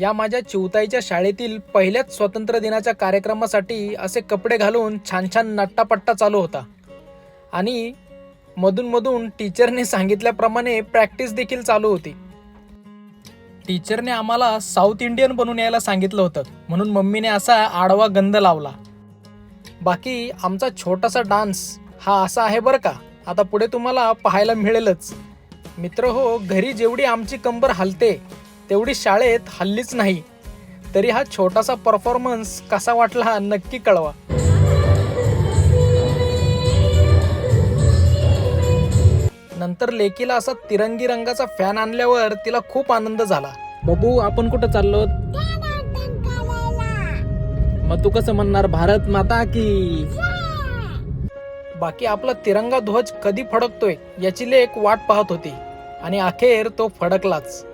या माझ्या चिवताईच्या शाळेतील पहिल्याच स्वातंत्र्य दिनाच्या कार्यक्रमासाठी असे कपडे घालून छान छान नट्टापट्टा चालू होता. आणि मधून टीचरने सांगितल्याप्रमाणे प्रॅक्टिस देखील चालू होती. टीचरने आम्हाला साऊथ इंडियन बनून यायला सांगितलं होतं. म्हणून मम्मीने असा आडवा गंध लावला. बाकी आमचा छोटासा डान्स हा असा आहे बरं का. आता पुढे तुम्हाला पाहायला मिळेलच. मित्र हो घरी जेवढी आमची कंबर हलते तेवढी शाळेत हल्लीच नाही. तरी हा छोटासा परफॉर्मन्स कसा वाटला नक्की कळवा. नंतर लेकीला असा तिरंगी रंगाचा फॅन आणल्यावर तिला खूप आनंद झाला. बबू आपण कुठं चाललो? मग तू कसं म्हणणार? भारत माता की? बाकी आपला तिरंगा ध्वज कधी फडकतोय याची लेख वाट पाहत होती. आणि अखेर तो फडकलाच.